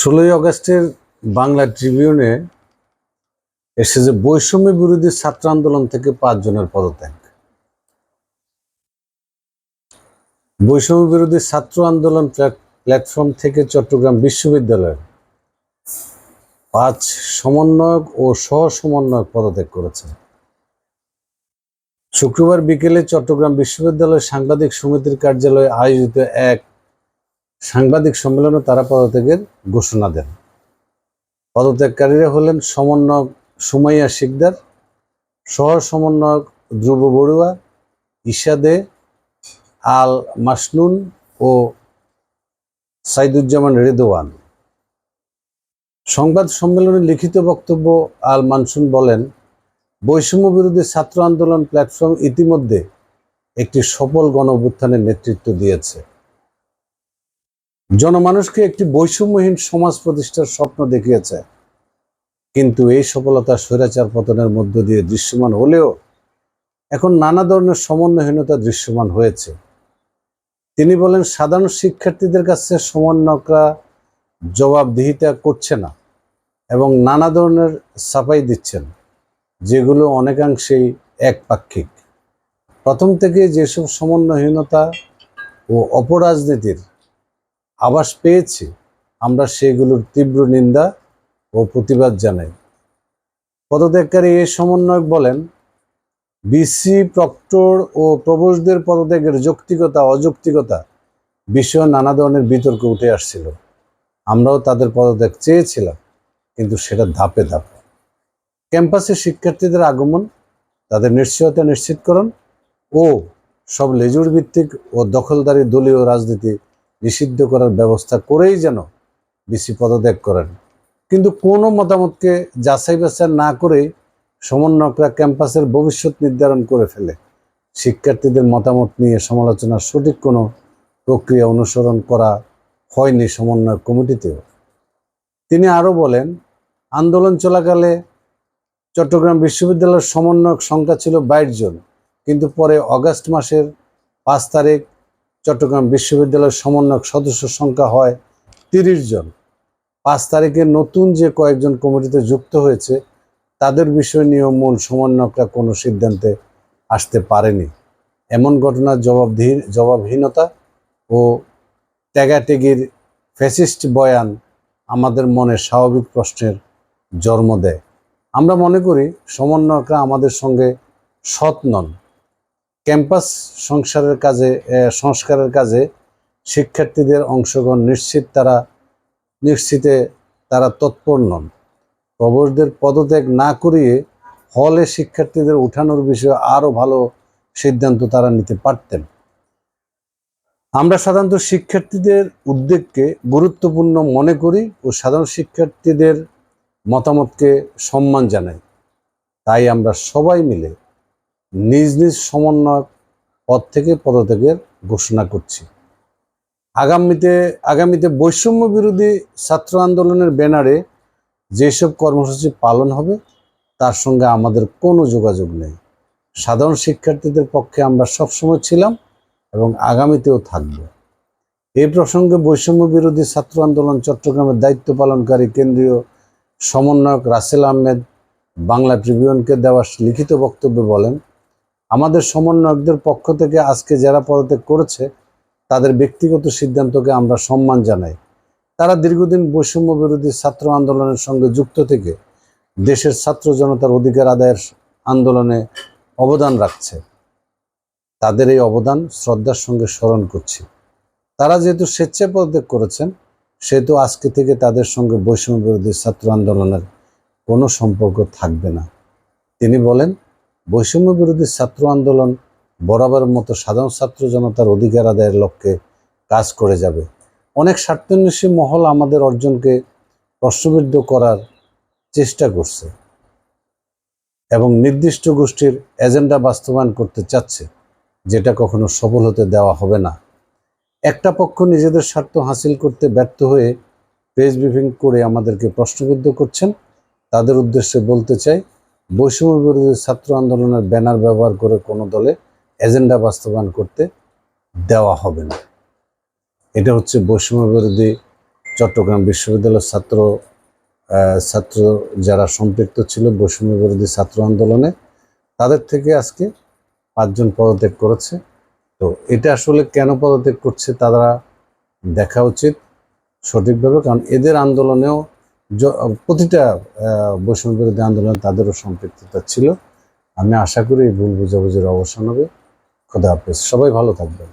ষোলোই আগস্টের বাংলা ট্রিবিউনে এসেছে বৈষম্য বিরোধী ছাত্র আন্দোলন থেকে পাঁচজনের পদত্যাগ। বৈষম্য বিরোধী ছাত্র আন্দোলন প্ল্যাট- প্ল্যাটফর্ম থেকে চট্টগ্রাম বিশ্ববিদ্যালয়ের পাঁচ সমন্বয়ক ও সহ সমন্বয়ক পদত্যাগ করেছে। শুক্রবার বিকেলে চট্টগ্রাম বিশ্ববিদ্যালয় সাংবাদিক সমিতির কার্যালয়ে আয়োজিত এক সাংবাদিক সম্মেলনে তারা পদত্যাগের ঘোষণা দেন। পদত্যাগকারীরা হলেন সমন্বয়ক সুমাইয়া শিকদার সহ সমন্বয়ক ধ্রুব বড়ুয়া, ঈশা দে, আল মাসনুন ও সাইদুজ্জামান রেদোয়ান সংবাদ সম্মেলনে লিখিত বক্তব্য আল মানসুন বলেন, বৈষম্য বিরোধী ছাত্র আন্দোলন প্ল্যাটফর্ম ইতিমধ্যে একটি সফল গণ নেতৃত্ব দিয়েছে। জনমানুষকে একটি বৈষম্যহীন সমাজ প্রতিষ্ঠার স্বপ্ন দেখিয়েছে। কিন্তু এই সফলতা স্বৈরাচার পতনের মধ্য দিয়ে দৃশ্যমান হলেও এখন নানা ধরনের সমন্বয়হীনতা দৃশ্যমান হয়েছে। তিনি বলেন, সাধারণ শিক্ষার্থীদের কাছে সমন্বয়করা জবাবদিহিতা করছে না এবং নানা ধরনের সাফাই দিচ্ছেন, যেগুলো অনেকাংশেই একপাক্ষিক। প্রথম থেকে যেসব সমন্বয়হীনতা ও অপরাজনীতির আভাস পেয়েছি। আমরা সেগুলোর তীব্র নিন্দা ও প্রতিবাদ জানাই। পদত্যাগকারী এ সমন্বয়ক বলেন, বিসি, প্রক্টর ও প্রবোসদের পদত্যাগের যৌক্তিকতা, অযৌক্তিকতা বিষয়ে নানা ধরনের বিতর্ক উঠে আসছিল। আমরাও তাদের পদত্যাগ চেয়েছিলাম, কিন্তু সেটা ধাপে ধাপে। ক্যাম্পাসে শিক্ষার্থীদের আগমন, তাদের নিশ্চয়তা নিশ্চিতকরণ ও সব লেজুর ভিত্তিক ও দখলদারি দলীয় রাজনীতি নিষিদ্ধ করার ব্যবস্থা করেই যেন বিসি পদত্যাগ করেন। কিন্তু কোনো মতামতকে যাচাই বাছাই না করেই সমন্বয়করা ক্যাম্পাসের ভবিষ্যৎ নির্ধারণ করে ফেলে। শিক্ষার্থীদের মতামত নিয়ে সমালোচনার সঠিক কোনো প্রক্রিয়া অনুসরণ করা হয়নি সমন্বয় কমিটিতেও। তিনি আরও বলেন, আন্দোলন চলাকালে চট্টগ্রাম বিশ্ববিদ্যালয়ের সমন্বয়ক সংখ্যা ছিল বাইশ জন, কিন্তু পরে অগাস্ট মাসের পাঁচ তারিখ চট্টগ্রাম বিশ্ববিদ্যালয়ের সমন্বয়ক সদস্য সংখ্যা হয় তিরিশ জন। পাঁচ তারিখে নতুন যে কয়েকজন কমিটিতে যুক্ত হয়েছে, তাদের বিষয় মূল সমন্বয়করা কোনো সিদ্ধান্তে আসতে পারেনি। এমন ঘটনার জবাবদিহি, জবাবহীনতা ও ত্যাগাটেগির ফ্যাসিস্ট বয়ান আমাদের মনে স্বাভাবিক প্রশ্নের জন্ম দেয়। আমরা মনে করি, সমন্বয়করা আমাদের সঙ্গে সৎ নন। ক্যাম্পাস সংসারের কাজে সংস্কারের কাজে শিক্ষার্থীদের অংশগ্রহণ নিশ্চিত তারা, নিশ্চিতে তারা তৎপর নন। প্রবসদের পদত্যাগ না করিয়ে হলে শিক্ষার্থীদের উঠানোর বিষয়ে আরও ভালো সিদ্ধান্ত তারা নিতে পারতেন। আমরা সাধারণত শিক্ষার্থীদের উদ্বেগকে গুরুত্বপূর্ণ মনে করি ও সাধারণ শিক্ষার্থীদের মতামতকে সম্মান জানাই। তাই আমরা সবাই মিলে নিজ নিজ সমন্বয় পদ থেকে পদত্যাগের ঘোষণা করছি। আগামীতে আগামীতে বৈষম্য বিরোধী ছাত্র আন্দোলনের ব্যানারে যেসব কর্মসূচি পালন হবে, তার সঙ্গে আমাদের কোনো যোগাযোগ নেই। সাধারণ শিক্ষার্থীদের পক্ষে আমরা সবসময় ছিলাম এবং আগামীতেও থাকব। এই প্রসঙ্গে বৈষম্য বিরোধী ছাত্র আন্দোলন চট্টগ্রামের দায়িত্ব পালনকারী কেন্দ্রীয় সমন্বয়ক রাসেল আহমেদ বাংলা ট্রিবিউনকে দেওয়া লিখিত বক্তব্যে বলেন আমাদের সমন্বয়কদের পক্ষ থেকে আজকে যারা পদত্যাগ করেছে, তাদের ব্যক্তিগত সিদ্ধান্তকে আমরা সম্মান জানাই। তারা দীর্ঘদিন বৈষম্য বিরোধী ছাত্র আন্দোলনের সঙ্গে যুক্ত থেকে দেশের ছাত্র জনতার অধিকার আদায়ের আন্দোলনে অবদান রাখছে। তাদের এই অবদান শ্রদ্ধার সঙ্গে স্মরণ করছি। তারা যেহেতু স্বেচ্ছায় পদত্যাগ করেছেন, সেহেতু আজকে থেকে তাদের সঙ্গে বৈষম্য বিরোধী ছাত্র আন্দোলনের কোনো সম্পর্ক থাকবে না। তিনি বলেন বৈষম্য বিরোধী ছাত্র আন্দোলন বরাবর মতো সাধারণ ছাত্র জনতার অধিকার আদায়ের লক্ষ্যে কাজ করে যাবে। অনেক স্বার্থান্বেষী মহল আমাদের অর্জনকে প্রশ্নবিদ্ধ করার চেষ্টা করছে এবং নির্দিষ্ট গোষ্ঠীর এজেন্ডা বাস্তবায়ন করতে চাচ্ছে, যেটা কখনো সফল হতে দেওয়া হবে না। একটা পক্ষ নিজেদের স্বার্থ হাসিল করতে ব্যর্থ হয়ে প্রেস ব্রিফিং করে আমাদেরকে প্রশ্নবিদ্ধ করছেন। তাদের উদ্দেশ্যে বলতে চাই বৈষম্য বিরোধী ছাত্র আন্দোলনের ব্যানার ব্যবহার করে কোনো দলে এজেন্ডা বাস্তবায়ন করতে দেওয়া হবে না। এটা হচ্ছে বৈষম্য বিরোধী চট্টগ্রাম বিশ্ববিদ্যালয়ের ছাত্র ছাত্র যারা সম্পৃক্ত ছিল বৈষম্য বিরোধী ছাত্র আন্দোলনে, তাদের থেকে আজকে পাঁচজন পদত্যাগ করেছে। তো এটা আসলে কেন পদত্যাগ করছে তারা দেখা উচিত সঠিকভাবে, কারণ এদের আন্দোলনেও প্রতিটা বৈষম্য বিরোধী আন্দোলন তাদেরও সম্পৃক্ততা ছিল। আমি আশা করি ভুল বুঝাবুঝির অবসান হবে। খোদা হাফেজ। সবাই ভালো থাকবেন।